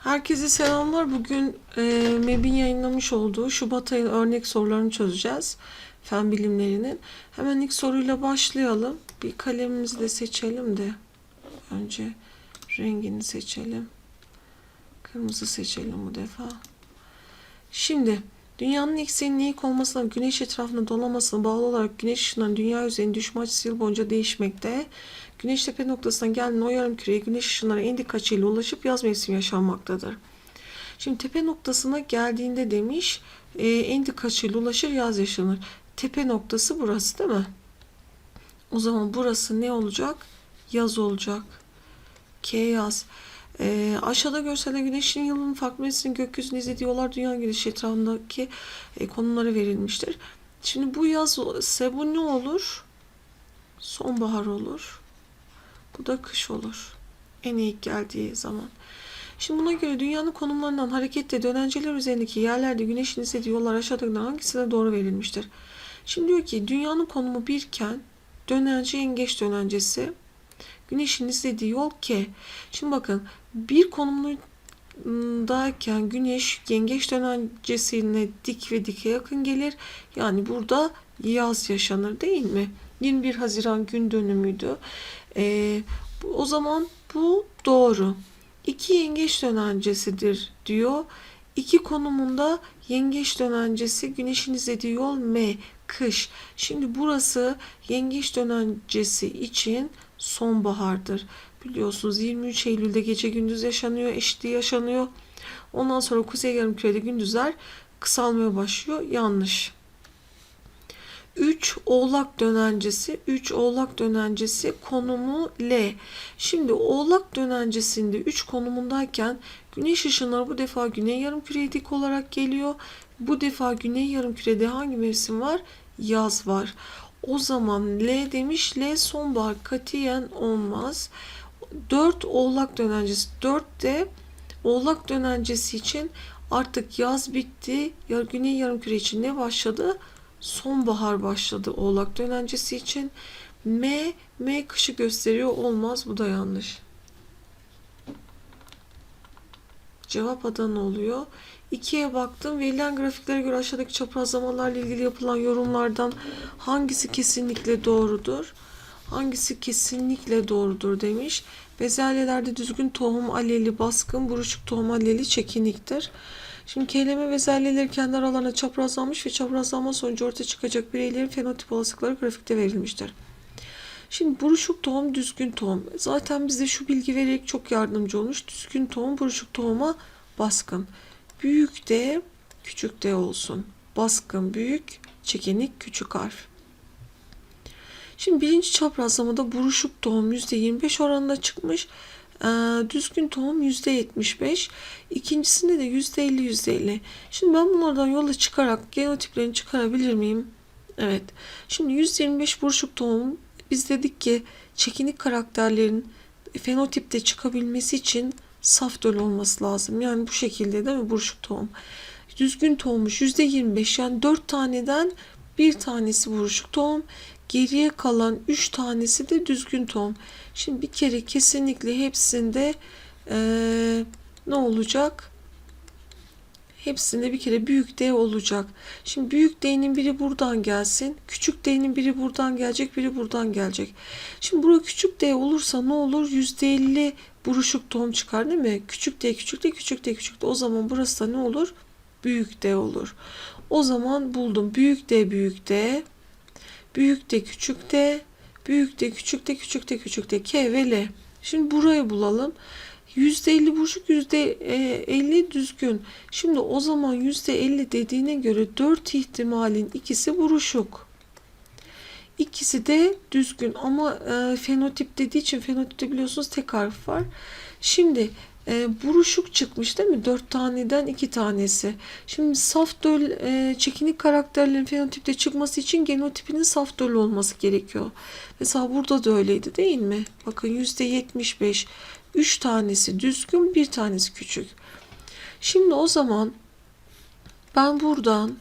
Herkese selamlar. Bugün e, MEB'in yayınlamış olduğu Şubat ayı örnek sorularını çözeceğiz. Fen bilimlerinin. Hemen ilk soruyla başlayalım. Bir kalemimizi de seçelim de. Önce rengini seçelim. Kırmızı seçelim bu defa. Şimdi dünyanın ekseninin eğik olmasına güneş etrafında dolamasına bağlı olarak güneş ışınlarının dünya yüzeyinin düşme açısı yıl boyunca değişmekte. Güneş tepe noktasına geldiğinde o yarım küreye güneş ışınları en dik açıyla ulaşıp yaz mevsimi yaşanmaktadır. Şimdi tepe noktasına geldiğinde demiş e, en dik açıyla ulaşır yaz yaşanır. Tepe noktası burası değil mi? O zaman burası ne olacak? Yaz olacak. K yaz. E, aşağıda görselde güneşin yılının farklı mevsiminin gökyüzünü izlediyorlar. Dünya güneşi etrafındaki e, konumları verilmiştir. Şimdi bu yaz ise bu ne olur? Sonbahar olur. Bu da kış olur. En iyi geldiği zaman. Şimdi buna göre dünyanın konumlarından hareketle dönenceler üzerindeki yerlerde güneşin izlediği yollar aşağıdakilerden hangisine doğru verilmiştir? Şimdi diyor ki dünyanın konumu birken dönence yengeç dönencesi güneşin izlediği yol K. Şimdi bakın bir konumdayken güneş yengeç dönencesine dik ve dike yakın gelir. Yani burada yaz yaşanır değil mi? 21 Haziran gün dönümüydü. Ee, o zaman bu doğru. İki yengeç dönencesidir diyor. İki konumunda yengeç dönencesi güneşin izlediği yol M, kış. Şimdi burası yengeç dönencesi için sonbahardır. Biliyorsunuz 23 Eylül'de gece gündüz yaşanıyor, eşitliği yaşanıyor. Ondan sonra kuzey yarımkürede gündüzler kısalmaya başlıyor. Yanlış. 3 oğlak dönencesi, 3 oğlak dönencesi konumu L. Şimdi oğlak dönencesinde 3 konumundayken güneş ışınları bu defa güney yarımküreye dik olarak geliyor. Bu defa güney yarımkürede hangi mevsim var? Yaz var. O zaman L demiş. L sonbahar katiyen olmaz. 4 oğlak dönencesi. 4 de oğlak dönencesi için artık yaz bitti. Ya güney yarımküre için ne başladı? Sonbahar başladı oğlak dönencesi için. M, M kışı gösteriyor. Olmaz. Bu da yanlış. Cevap Adana oluyor. 2'ye baktım. Verilen grafiklere göre aşağıdaki çaprazlamalarla ilgili yapılan yorumlardan hangisi kesinlikle doğrudur? Hangisi kesinlikle doğrudur demiş. Bezelyelerde düzgün tohum aleli baskın, buruşuk tohum aleli çekiniktir. Şimdi kelime bezelyeleri kendi aralarına çaprazlanmış ve çaprazlanma sonucu ortaya çıkacak bireylerin fenotip olasılıkları grafikte verilmiştir. Şimdi buruşuk tohum, düzgün tohum. Zaten bize şu bilgi vererek çok yardımcı olmuş. Düzgün tohum, buruşuk tohuma baskın. Büyük D, küçük D olsun. Baskın büyük, çekinik küçük harf. Şimdi birinci çaprazlamada buruşuk tohum %25 oranında çıkmış. Ee, düzgün tohum %75. İkincisinde de %50 %50. Şimdi ben bunlardan yola çıkarak genotiplerini çıkarabilir miyim? Evet. Şimdi 125 buruşuk tohum biz dedik ki çekinik karakterlerin fenotipte çıkabilmesi için saf döl olması lazım. Yani bu şekilde değil mi buruşuk tohum? Düzgün tohummuş %25 yani 4 taneden bir tanesi buruşuk tohum. Geriye kalan 3 tanesi de düzgün tohum. Şimdi bir kere kesinlikle hepsinde eee, ne olacak? Hepsinde bir kere büyük D olacak. Şimdi büyük D'nin biri buradan gelsin. Küçük D'nin biri buradan gelecek, biri buradan gelecek. Şimdi burada küçük D olursa ne olur? %50 buruşuk tohum çıkar değil mi? Küçük D, küçük D, küçük D, küçük D. O zaman burası da ne olur? Büyük D olur. O zaman buldum. Büyük D, büyük D. Büyük D, küçük D. Büyük D, küçük D, küçük D, küçük D. K ve L. Şimdi burayı bulalım. %50 buruşuk, %50 düzgün. Şimdi o zaman %50 dediğine göre 4 ihtimalin ikisi buruşuk. İkisi de düzgün ama e, fenotip dediği için fenotipte biliyorsunuz tek harf var. Şimdi e, buruşuk çıkmış değil mi? 4 taneden 2 tanesi. Şimdi saf döl e, çekinik karakterlerin fenotipte çıkması için genotipinin saf döl olması gerekiyor. Mesela burada da öyleydi değil mi? Bakın %75 3 tanesi düzgün, bir tanesi küçük. Şimdi o zaman ben buradan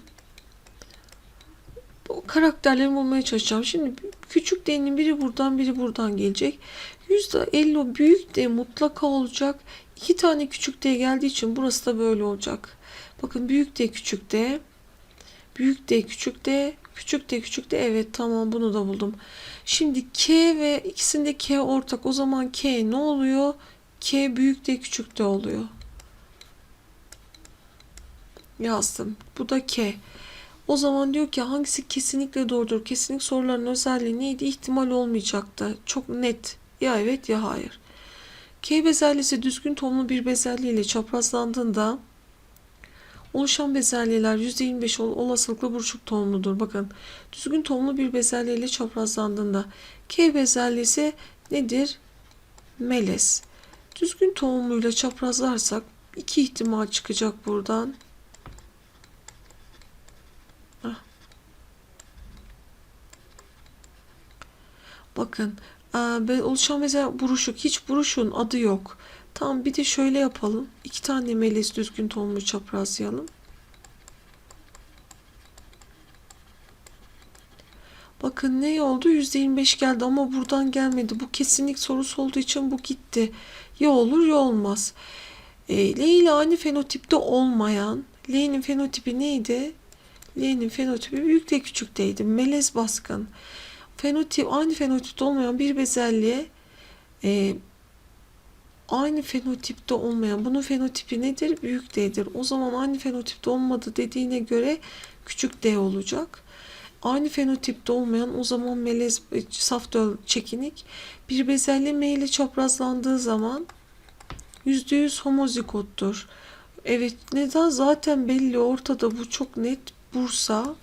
o karakterlerimi bulmaya çalışacağım. Şimdi küçük D'nin biri buradan biri buradan gelecek. %50 büyük D mutlaka olacak. İki tane küçük D geldiği için burası da böyle olacak. Bakın büyük D küçük D. Büyük D küçük D. Küçük D küçük D. Evet tamam bunu da buldum. Şimdi K ve ikisinde K ortak. O zaman K ne oluyor? K büyük D küçük D oluyor. Yazdım. Bu da K. O zaman diyor ki hangisi kesinlikle doğrudur? Kesinlik soruların özelliği neydi? İhtimal olmayacaktı. Çok net. Ya evet ya hayır. K bezelyesi düzgün tonlu bir bezelye ile çaprazlandığında oluşan bezelyeler %25 ol- olasılıkla buruşuk tohumludur. Bakın düzgün tohumlu bir bezelye ile çaprazlandığında K bezelyesi nedir? Melez. Düzgün tohumluyla çaprazlarsak iki ihtimal çıkacak buradan. Bakın eee, be- oluşan mesela buruşuk. Hiç buruşun adı yok. Tamam bir de şöyle yapalım. İki tane melez düzgün tohumlu çaprazlayalım. Bakın ne oldu? %25 geldi ama buradan gelmedi. Bu kesinlik sorusu olduğu için bu gitti. Ya olur ya olmaz. E, L ile aynı fenotipte olmayan L'nin fenotipi neydi? L'nin fenotipi büyük de küçükteydi. Melez baskın. Fenotip aynı fenotipte olmayan bir bezelye e, aynı fenotipte olmayan bunun fenotipi nedir? Büyük D'dir. O zaman aynı fenotipte olmadı dediğine göre küçük D olacak. Aynı fenotipte olmayan o zaman melez e, saf döl çekinik bir bezelye M ile çaprazlandığı zaman %100 homozigottur. Evet neden zaten belli ortada bu çok net Bursa.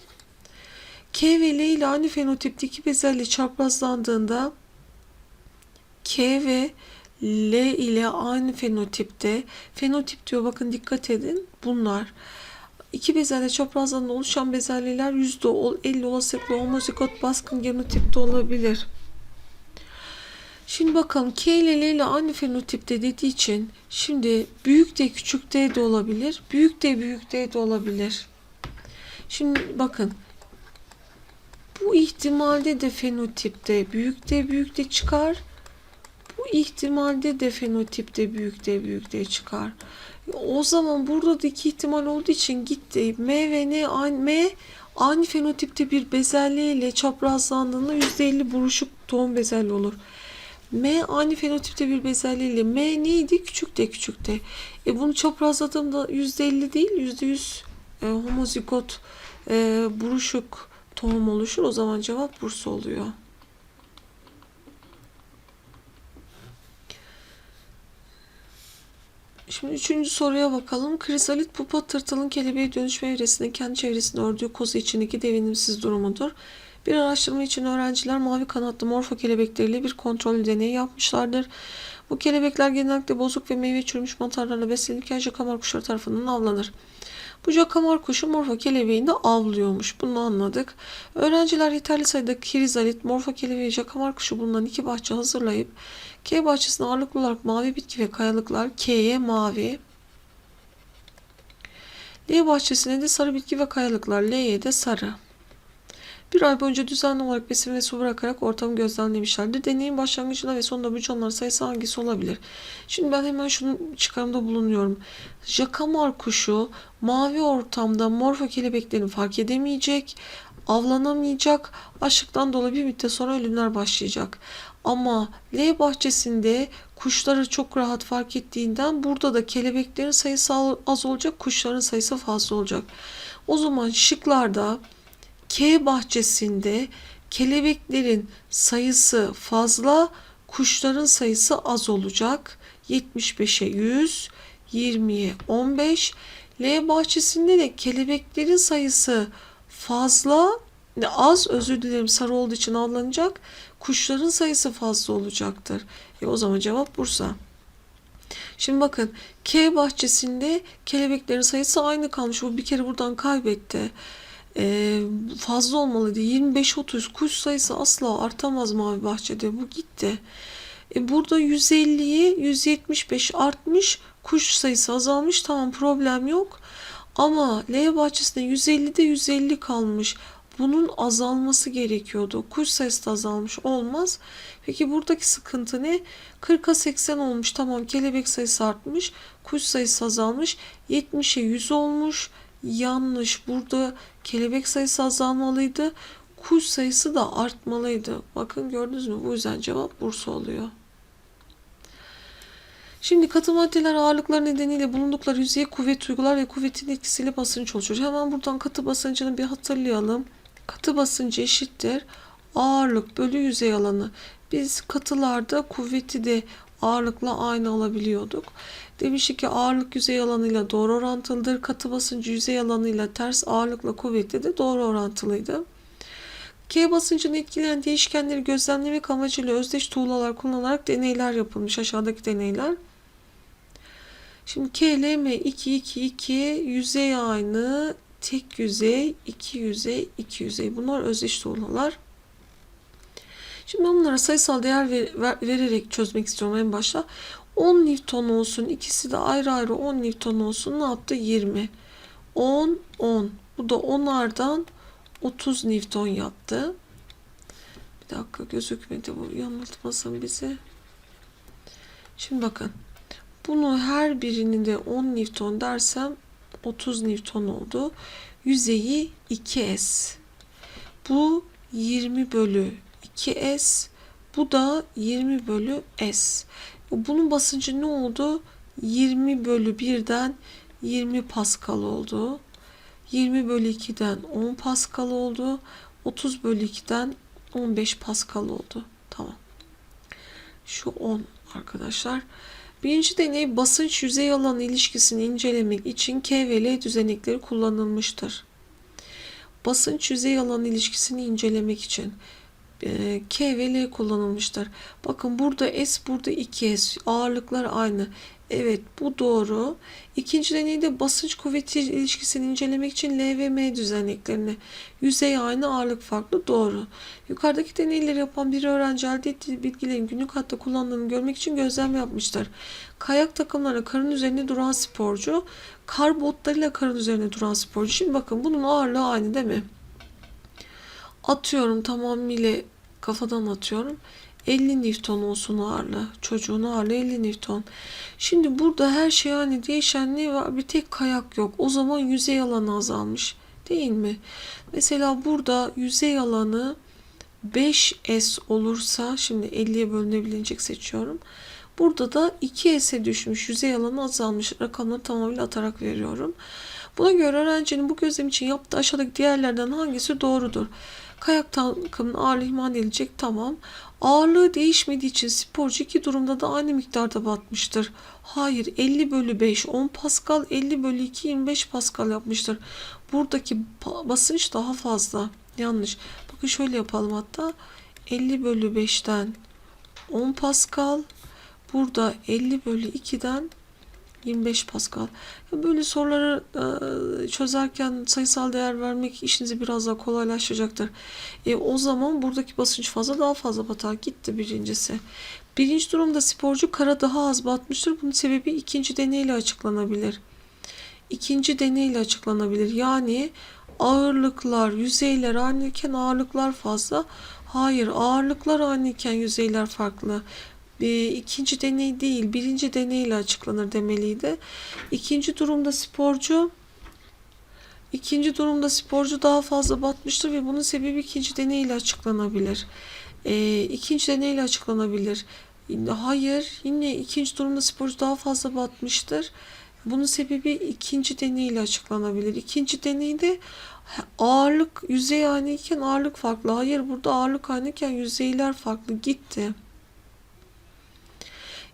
K ve L ile aynı fenotipteki bezelye çaprazlandığında K ve L ile aynı fenotipte fenotip diyor bakın dikkat edin bunlar iki bezelye çaprazlarında oluşan bezelyeler %50 olasılıkla homozigot baskın genotipte olabilir. Şimdi bakalım K ile L ile aynı fenotipte dediği için şimdi büyük D küçük D de olabilir. Büyük D büyük D de olabilir. Şimdi bakın ihtimalde de fenotipte büyük D büyük D çıkar. Bu ihtimalde de fenotipte büyük D büyük D çıkar. O zaman burada da iki ihtimal olduğu için gitti. M ve N aynı, M aynı fenotipte bir bezelye ile çaprazlandığında %50 buruşuk tohum bezelye olur. M aynı fenotipte bir bezelye ile M neydi? Küçük de küçük de. E bunu çaprazladığımda %50 değil %100 e, homozigot e, buruşuk tohum oluşur. O zaman cevap Bursa oluyor. Şimdi üçüncü soruya bakalım. Krizalit pupa tırtılın kelebeğe dönüşme evresinde kendi çevresinde ördüğü kozu içindeki devinimsiz durumudur. Bir araştırma için öğrenciler mavi kanatlı morfo kelebekleriyle bir kontrol deneyi yapmışlardır. Bu kelebekler genellikle bozuk ve meyve çürümüş mantarlarla beslenirken jakamar kuşları tarafından avlanır. Bu jakamar kuşu morfo kelebeğini avlıyormuş. Bunu anladık. Öğrenciler yeterli sayıda krizalit, morfo kelebeği, jakamar kuşu bulunan iki bahçe hazırlayıp K bahçesinde ağırlıklı olarak mavi bitki ve kayalıklar K'ye mavi. L bahçesine de sarı bitki ve kayalıklar L'ye de sarı. Bir ay boyunca düzenli olarak besin ve su bırakarak ortamı gözlemlemişlerdir. Deneyin başlangıcında ve sonunda bu canlıların sayısı hangisi olabilir? Şimdi ben hemen şunu çıkarımda bulunuyorum. Jakamar kuşu mavi ortamda morfo kelebeklerini fark edemeyecek, avlanamayacak, açlıktan dolayı bir müddet sonra ölümler başlayacak. Ama L bahçesinde kuşları çok rahat fark ettiğinden burada da kelebeklerin sayısı az olacak, kuşların sayısı fazla olacak. O zaman şıklarda K bahçesinde kelebeklerin sayısı fazla, kuşların sayısı az olacak. 75'e 100, 20'ye 15. L bahçesinde de kelebeklerin sayısı fazla, az özür dilerim sarı olduğu için avlanacak. Kuşların sayısı fazla olacaktır. E o zaman cevap Bursa. Şimdi bakın K bahçesinde kelebeklerin sayısı aynı kalmış. Bu bir kere buradan kaybetti. Ee, fazla olmalıydı. 25-30 kuş sayısı asla artamaz mavi bahçede. Bu gitti. E, burada 150'yi 175 artmış. Kuş sayısı azalmış. Tamam problem yok. Ama L bahçesinde 150'de 150 kalmış. bunun azalması gerekiyordu. Kuş sayısı da azalmış olmaz. Peki buradaki sıkıntı ne? 40'a 80 olmuş. Tamam kelebek sayısı artmış. Kuş sayısı azalmış. 70'e 100 olmuş. Yanlış. Burada kelebek sayısı azalmalıydı. Kuş sayısı da artmalıydı. Bakın gördünüz mü? Bu yüzden cevap Bursa oluyor. Şimdi katı maddeler ağırlıkları nedeniyle bulundukları yüzeye kuvvet uygular ve kuvvetin etkisiyle basınç oluşur. Hemen buradan katı basıncını bir hatırlayalım. Katı basıncı eşittir. Ağırlık bölü yüzey alanı. Biz katılarda kuvveti de ağırlıkla aynı alabiliyorduk. Demiştik ki ağırlık yüzey alanıyla doğru orantılıdır. Katı basıncı yüzey alanıyla ters ağırlıkla kuvvetli de doğru orantılıydı. K basıncını etkileyen değişkenleri gözlemlemek amacıyla özdeş tuğlalar kullanılarak deneyler yapılmış. Aşağıdaki deneyler. Şimdi KLM 2 2 2 yüzey aynı tek yüzey, iki yüzey, iki yüzey. Bunlar özdeş tuğlalar. Şimdi bunlara sayısal değer ver, ver, vererek çözmek istiyorum en başta. 10 Newton olsun. ikisi de ayrı ayrı 10 Newton olsun. Ne yaptı? 20. 10, 10. Bu da 10'lardan 30 Newton yaptı. Bir dakika gözükmedi bu yanıltmasın bizi. Şimdi bakın. Bunu her birini de 10 Newton dersem 30 Newton oldu. Yüzeyi 2S. Bu 20 bölü 2S. Bu da 20 bölü S. Bunun basıncı ne oldu? 20 bölü 1'den 20 Pascal oldu. 20 bölü 2'den 10 Pascal oldu. 30 bölü 2'den 15 Pascal oldu. Tamam. Şu 10 arkadaşlar. Birinci deney basınç yüzey alanı ilişkisini incelemek için K ve L düzenekleri kullanılmıştır. Basınç yüzey alanı ilişkisini incelemek için K ve L kullanılmıştır. Bakın burada S burada 2S ağırlıklar aynı. Evet bu doğru. İkinci deneyde basınç kuvveti ilişkisini incelemek için L ve M düzeneklerini yüzey aynı ağırlık farklı doğru. Yukarıdaki deneyleri yapan bir öğrenci elde ettiği bilgilerin günlük hayatta kullandığını görmek için gözlem yapmıştır. Kayak takımları karın üzerinde duran sporcu, kar botlarıyla karın üzerinde duran sporcu. Şimdi bakın bunun ağırlığı aynı değil mi? Atıyorum tamamıyla kafadan atıyorum. 50 Newton olsun ağırlığı. Çocuğun ağırlığı 50 Newton. Şimdi burada her şey hani değişen ne var? Bir tek kayak yok. O zaman yüzey alanı azalmış. Değil mi? Mesela burada yüzey alanı 5S olursa şimdi 50'ye bölünebilecek seçiyorum. Burada da 2S'e düşmüş. Yüzey alanı azalmış. Rakamları tamamıyla atarak veriyorum. Buna göre öğrencinin bu gözlem için yaptığı aşağıdaki diğerlerden hangisi doğrudur? Kayak takımının ağırlığı ihmal edilecek. Tamam. Ağırlığı değişmediği için sporcu iki durumda da aynı miktarda batmıştır. Hayır 50 bölü 5 10 Pascal 50 bölü 2 25 Pascal yapmıştır. Buradaki basınç daha fazla. Yanlış. Bakın şöyle yapalım hatta. 50 bölü 5'ten 10 Pascal. Burada 50 bölü 2'den 25 Pascal. Böyle soruları e, çözerken sayısal değer vermek işinizi biraz daha kolaylaştıracaktır. E, o zaman buradaki basınç fazla daha fazla batar. Gitti birincisi. Birinci durumda sporcu kara daha az batmıştır. Bunun sebebi ikinci deneyle açıklanabilir. İkinci deneyle açıklanabilir. Yani ağırlıklar, yüzeyler aynıyken ağırlıklar fazla. Hayır ağırlıklar aynıyken yüzeyler farklı e, ikinci deney değil birinci deneyle açıklanır demeliydi. İkinci durumda sporcu ikinci durumda sporcu daha fazla batmıştır ve bunun sebebi ikinci deneyle açıklanabilir. E, ikinci deneyle açıklanabilir. Hayır yine ikinci durumda sporcu daha fazla batmıştır. Bunun sebebi ikinci deneyle açıklanabilir. İkinci deneyde ağırlık yüzey aynıyken ağırlık farklı. Hayır burada ağırlık aynıyken yüzeyler farklı gitti.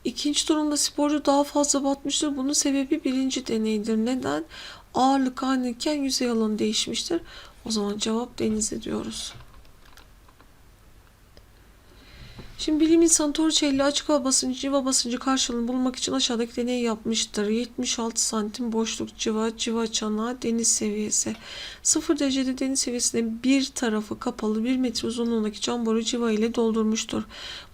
İkinci durumda sporcu daha fazla batmıştır. Bunun sebebi birinci deneydir. Neden? Ağırlık aynıyken yüzey alanı değişmiştir. O zaman cevap denize diyoruz. Şimdi bilim insanı Torricelli açık hava basıncı, civa basıncı karşılığını bulmak için aşağıdaki deneyi yapmıştır. 76 santim boşluk civa, civa çanağı, deniz seviyesi. 0 derecede deniz seviyesinde bir tarafı kapalı 1 metre uzunluğundaki cam boru civa ile doldurmuştur.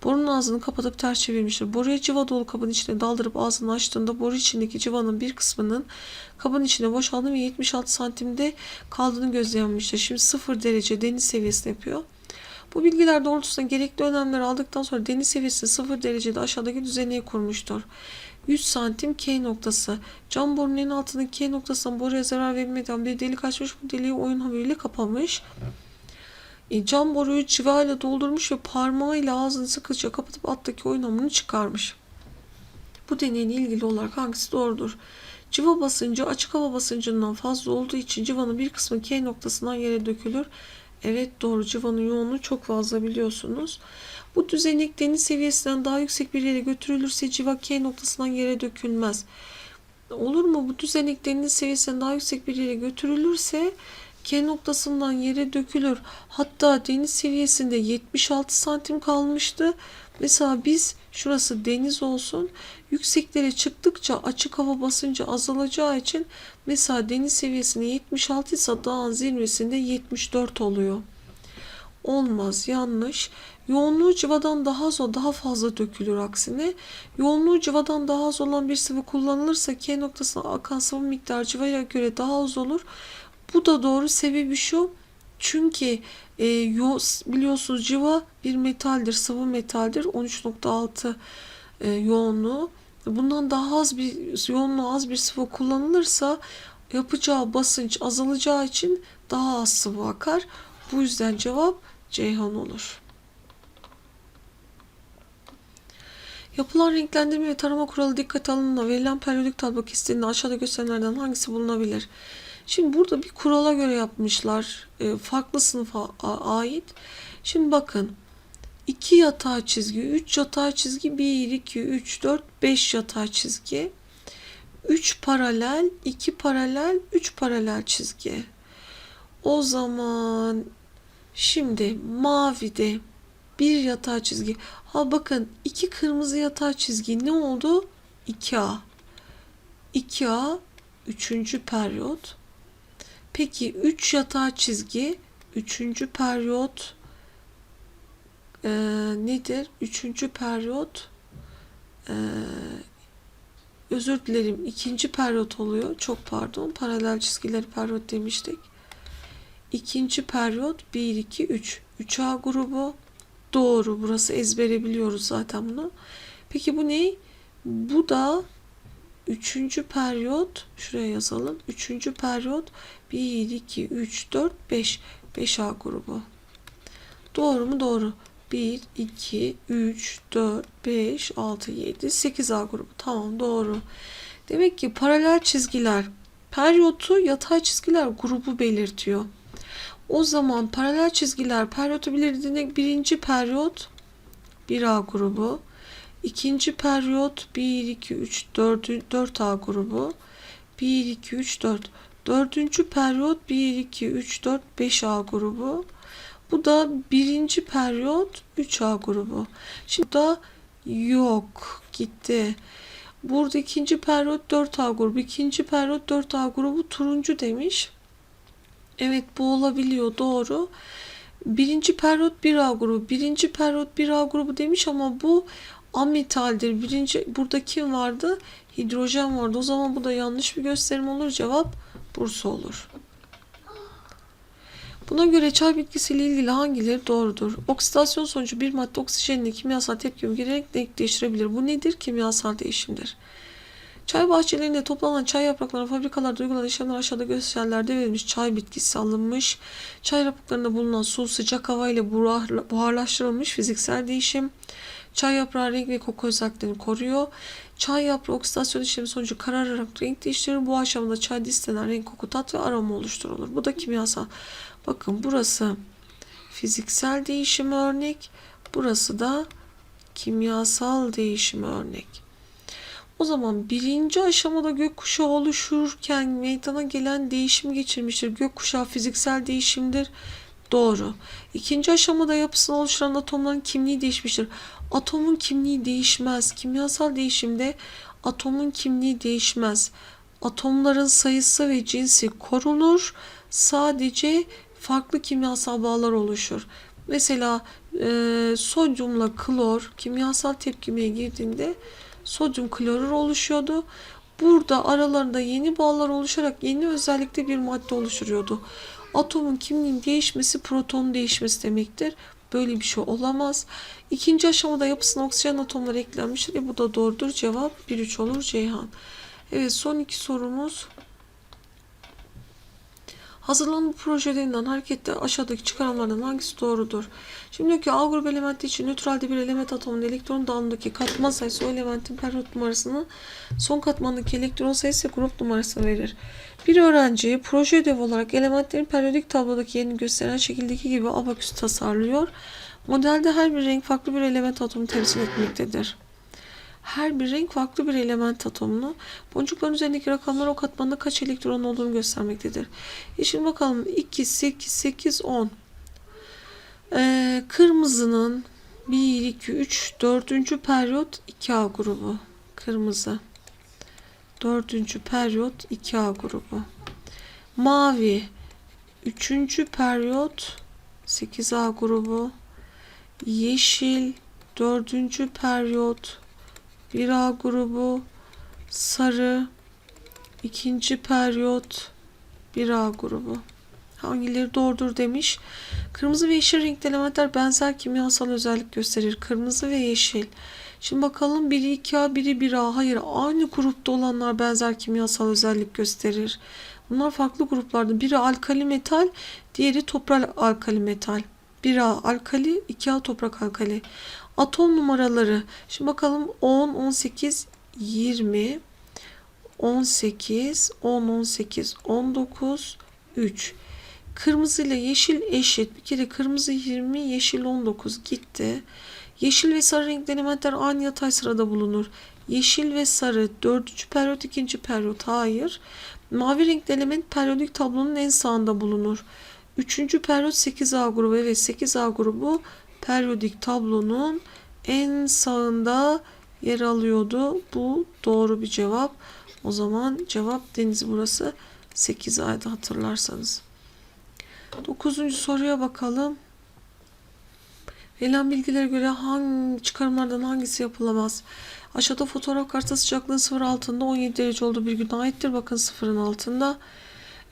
Borunun ağzını kapatıp ters çevirmiştir. Boruya civa dolu kabın içine daldırıp ağzını açtığında boru içindeki civanın bir kısmının kabın içine boşaldığını ve 76 santimde kaldığını gözlemlemiştir. Şimdi 0 derece deniz seviyesini yapıyor. Bu bilgiler doğrultusunda gerekli önlemler aldıktan sonra deniz seviyesi 0 derecede aşağıdaki düzeneyi kurmuştur. 100 santim K noktası. Cam borunun en altındaki K noktasından boruya zarar verilmeden bir delik açmış. Bu deliği oyun hamuruyla kapamış. E, cam boruyu cıvayla doldurmuş ve parmağıyla ağzını sıkıca kapatıp alttaki oyun hamurunu çıkarmış. Bu deneyle ilgili olarak hangisi doğrudur? Civa basıncı açık hava basıncından fazla olduğu için civanın bir kısmı K noktasından yere dökülür. Evet doğru civanın yoğunluğu çok fazla biliyorsunuz. Bu düzenek deniz seviyesinden daha yüksek bir yere götürülürse civa K noktasından yere dökülmez. Olur mu? Bu düzenek deniz seviyesinden daha yüksek bir yere götürülürse K noktasından yere dökülür. Hatta deniz seviyesinde 76 santim kalmıştı. Mesela biz şurası deniz olsun. Yükseklere çıktıkça açık hava basıncı azalacağı için mesela deniz seviyesinde 76 ise dağın zirvesinde 74 oluyor. Olmaz yanlış. Yoğunluğu civadan daha az daha fazla dökülür aksine. Yoğunluğu civadan daha az olan bir sıvı kullanılırsa K noktasına akan sıvı miktarı civaya göre daha az olur. Bu da doğru sebebi şu. Çünkü e, yo, biliyorsunuz civa bir metaldir, sıvı metaldir. 13.6 e, yoğunluğu. Bundan daha az bir yoğunluğu az bir sıvı kullanılırsa yapacağı basınç azalacağı için daha az sıvı akar. Bu yüzden cevap Ceyhan olur. Yapılan renklendirme ve tarama kuralı dikkat alınma verilen periyodik tablo kesitinde aşağıda gösterilenlerden hangisi bulunabilir? Şimdi burada bir kurala göre yapmışlar. E, farklı sınıfa ait. Şimdi bakın. 2 yatay çizgi, 3 yatay çizgi, 1, 2, 3, 4, 5 yatay çizgi. 3 paralel, 2 paralel, 3 paralel çizgi. O zaman şimdi mavide bir yatay çizgi. Ha bakın iki kırmızı yatay çizgi ne oldu? 2A. 2A üçüncü periyot. Peki 3 yatay çizgi üçüncü periyot e, nedir? Üçüncü periyot e, özür dilerim ikinci periyot oluyor. Çok pardon. Paralel çizgileri periyot demiştik. İkinci periyot 1, 2, 3. 3A grubu. Doğru. Burası ezbere biliyoruz zaten bunu. Peki bu ne? Bu da üçüncü periyot. Şuraya yazalım. Üçüncü periyot 1, 2, 3, 4, 5. 5A grubu. Doğru mu? Doğru. 1, 2, 3, 4, 5, 6, 7, 8A grubu. Tamam doğru. Demek ki paralel çizgiler periyotu yatay çizgiler grubu belirtiyor. O zaman paralel çizgiler periyotu belirlediğinde birinci periyot 1A grubu. ikinci periyot 1, 2, 3, 4, 4A grubu. 1, 2, 3, 4. Dördüncü periyot 1, 2, 3, 4, 5A grubu. Bu da birinci periyot 3A grubu. Şimdi da yok gitti. Burada ikinci periyot 4A grubu. ikinci periyot 4A grubu turuncu demiş. Evet bu olabiliyor doğru. Birinci periyot 1A grubu. Birinci periyot 1A grubu demiş ama bu ametaldir. Birinci burada kim vardı? Hidrojen vardı. O zaman bu da yanlış bir gösterim olur. Cevap Bursa olur. Buna göre çay bitkisiyle ilgili hangileri doğrudur? Oksidasyon sonucu bir madde oksijenle kimyasal tepkime girerek değiştirebilir. Bu nedir? Kimyasal değişimdir. Çay bahçelerinde toplanan çay yapraklarına fabrikalarda uygulanan işlemler aşağıda gösterilerde verilmiş. Çay bitkisi alınmış. Çay yapraklarında bulunan su sıcak hava ile buhar- buharlaştırılmış fiziksel değişim. Çay yaprağı renk ve koku özelliklerini koruyor. Çay yaprağı oksidasyon işlemi sonucu karararak renk değiştirir. Bu aşamada çay istenen renk, koku, tat ve aroma oluşturulur. Bu da kimyasal. Bakın burası fiziksel değişim örnek. Burası da kimyasal değişim örnek. O zaman birinci aşamada gökkuşağı oluşurken meydana gelen değişim geçirmiştir. Gökkuşağı fiziksel değişimdir. Doğru. İkinci aşamada yapısını oluşturan atomların kimliği değişmiştir. Atomun kimliği değişmez. Kimyasal değişimde atomun kimliği değişmez. Atomların sayısı ve cinsi korunur. Sadece farklı kimyasal bağlar oluşur. Mesela e, sodyumla klor kimyasal tepkimeye girdiğinde sodyum klorür oluşuyordu. Burada aralarında yeni bağlar oluşarak yeni özellikte bir madde oluşturuyordu. Atomun kimliğinin değişmesi protonun değişmesi demektir. Böyle bir şey olamaz. İkinci aşamada yapısına oksijen atomları eklenmiştir. E bu da doğrudur. Cevap 1-3 olur Ceyhan. Evet son iki sorumuz. Hazırlanan bu projelerinden hareketle aşağıdaki çıkarımlardan hangisi doğrudur? Şimdi diyor ki A grubu elementi için nötralde bir element atomunun elektron dağılımındaki katman sayısı o elementin periyot numarasını son katmandaki elektron sayısı grup numarasını verir. Bir öğrenci proje ödevi olarak elementlerin periyodik tablodaki yerini gösteren şekildeki gibi abaküs tasarlıyor. Modelde her bir renk farklı bir element atomu temsil etmektedir. Her bir renk farklı bir element atomunu, boncukların üzerindeki rakamlar o katmanda kaç elektron olduğunu göstermektedir. E şimdi bakalım 2, 8, 8, 10. Ee, kırmızının 1, 2, 3, 4. periyot 2A grubu. Kırmızı. 4. periyot 2A grubu. Mavi 3. periyot 8A grubu. Yeşil 4. periyot 1A grubu. Sarı ikinci periyot 1A grubu. Hangileri doğrudur demiş. Kırmızı ve yeşil renkli elementler benzer kimyasal özellik gösterir. Kırmızı ve yeşil. Şimdi bakalım biri 2A, biri 1A. Hayır, aynı grupta olanlar benzer kimyasal özellik gösterir. Bunlar farklı gruplarda. Biri alkali metal, diğeri toprak alkali metal. 1A alkali, 2A toprak alkali. Atom numaraları. Şimdi bakalım 10, 18, 20, 18, 10, 18, 19, 3. Kırmızı ile yeşil eşit. Bir kere kırmızı 20, yeşil 19 gitti. Yeşil ve sarı renkli elementler aynı yatay sırada bulunur. Yeşil ve sarı dördüncü periyot, ikinci periyot. Hayır. Mavi renkli element periyodik tablonun en sağında bulunur. Üçüncü periyot 8A grubu. Evet 8A grubu periyodik tablonun en sağında yer alıyordu. Bu doğru bir cevap. O zaman cevap deniz burası 8 ayda hatırlarsanız. Dokuzuncu soruya bakalım. Verilen bilgilere göre hangi çıkarımlardan hangisi yapılamaz? Aşağıda fotoğraf kartı sıcaklığı sıfır altında 17 derece olduğu bir güne aittir. Bakın sıfırın altında.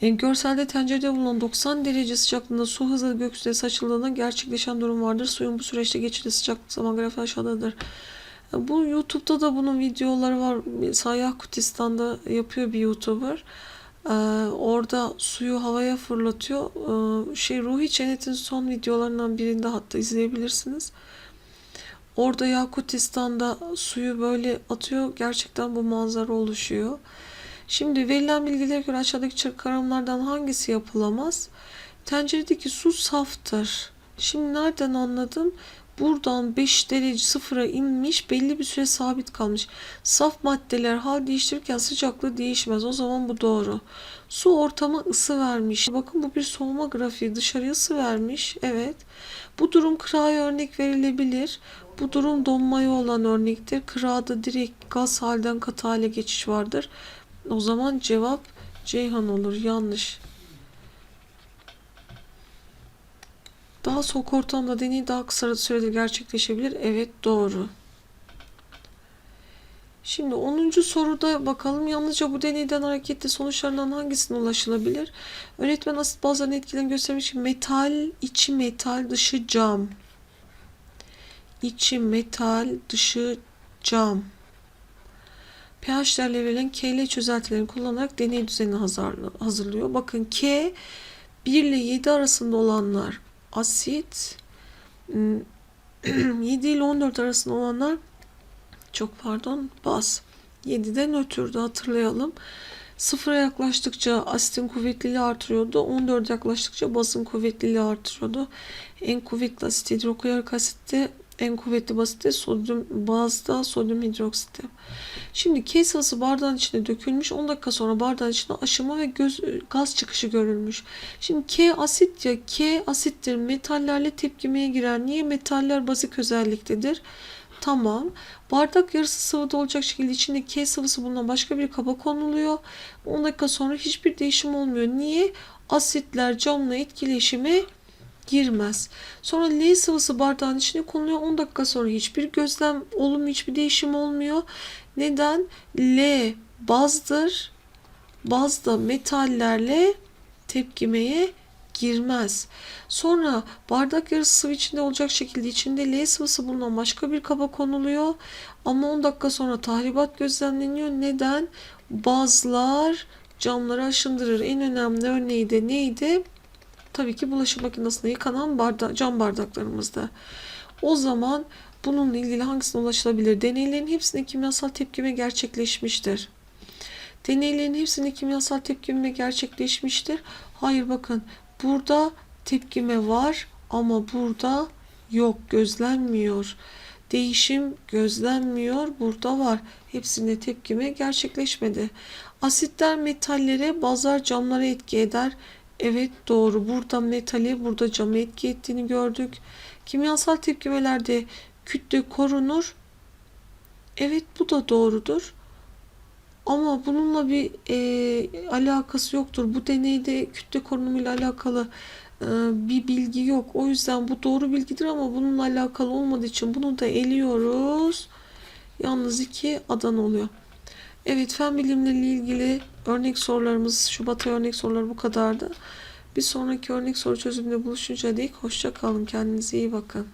E, görselde tencerede bulunan 90 derece sıcaklığında su hızla gökyüzüne saçıldığında gerçekleşen durum vardır. Suyun bu süreçte geçirdiği sıcaklık zaman grafiği aşağıdadır. E, bu YouTube'da da bunun videoları var. Sayah Kutistan'da yapıyor bir YouTuber. Ee, orada suyu havaya fırlatıyor. Ee, şey Ruhi Çenet'in son videolarından birinde hatta izleyebilirsiniz. Orada Yakutistan'da suyu böyle atıyor. Gerçekten bu manzara oluşuyor. Şimdi verilen bilgilere göre aşağıdaki çıkarımlardan hangisi yapılamaz? Tenceredeki su saftır. Şimdi nereden anladım? Buradan 5 derece sıfıra inmiş belli bir süre sabit kalmış. Saf maddeler hal değiştirirken sıcaklığı değişmez. O zaman bu doğru. Su ortama ısı vermiş. Bakın bu bir soğuma grafiği. Dışarıya ısı vermiş. Evet. Bu durum kıraya örnek verilebilir. Bu durum donmaya olan örnektir. Kırada direkt gaz halden katı hale geçiş vardır. O zaman cevap Ceyhan olur. Yanlış. Daha soğuk ortamda deney daha kısa sürede gerçekleşebilir. Evet doğru. Şimdi 10. soruda bakalım yalnızca bu deneyden hareketle sonuçlarından hangisine ulaşılabilir? Öğretmen asit bazlarını etkilerini göstermek metal, içi metal, dışı cam. İçi metal, dışı cam. pH değerleri verilen KL çözeltilerini kullanarak deney düzenini hazırlıyor. Bakın K 1 ile 7 arasında olanlar asit 7 ile 14 arasında olanlar çok pardon baz 7'de nötrde hatırlayalım. Sıfıra yaklaştıkça asitin kuvvetliliği artırıyordu. 14 yaklaştıkça bazın kuvvetliliği artırıyordu. En kuvvetli asit hidroklorik asitte En kuvvetli basite sodyum bazda sodyum hidroksiti. Şimdi K sıvısı bardağın içine dökülmüş. 10 dakika sonra bardağın içinde aşınma ve göz, gaz çıkışı görülmüş. Şimdi K asit ya K asittir. Metallerle tepkimeye girer. Niye? Metaller bazik özelliktedir. Tamam. Bardak yarısı sıvıda olacak şekilde içinde K sıvısı bulunan başka bir kaba konuluyor. 10 dakika sonra hiçbir değişim olmuyor. Niye? Asitler camla etkileşime girmez. Sonra L sıvısı bardağın içine konuluyor. 10 dakika sonra hiçbir gözlem, olumlu hiçbir değişim olmuyor. Neden? L bazdır. Bazda metallerle tepkimeye girmez. Sonra bardak yarısı sıvı içinde olacak şekilde içinde L sıvısı bulunan başka bir kaba konuluyor. Ama 10 dakika sonra tahribat gözlemleniyor. Neden? Bazlar camları aşındırır. En önemli örneği de neydi? Tabii ki bulaşık makinesinde yıkanan barda cam bardaklarımızda. O zaman bununla ilgili hangisine ulaşılabilir? Deneylerin hepsinde kimyasal tepkime gerçekleşmiştir. Deneylerin hepsinde kimyasal tepkime gerçekleşmiştir. Hayır bakın burada tepkime var ama burada yok gözlenmiyor. Değişim gözlenmiyor. Burada var. Hepsinde tepkime gerçekleşmedi. Asitler metallere, bazlar camlara etki eder. Evet doğru. Burada metali, burada cama etki ettiğini gördük. Kimyasal tepkimelerde kütle korunur. Evet bu da doğrudur. Ama bununla bir e, alakası yoktur. Bu deneyde kütle korunumuyla alakalı e, bir bilgi yok. O yüzden bu doğru bilgidir ama bununla alakalı olmadığı için bunu da eliyoruz. Yalnız iki adan oluyor. Evet fen bilimleriyle ilgili örnek sorularımız, Şubat ayı örnek soruları bu kadardı. Bir sonraki örnek soru çözümünde buluşunca dek hoşça kalın. Kendinize iyi bakın.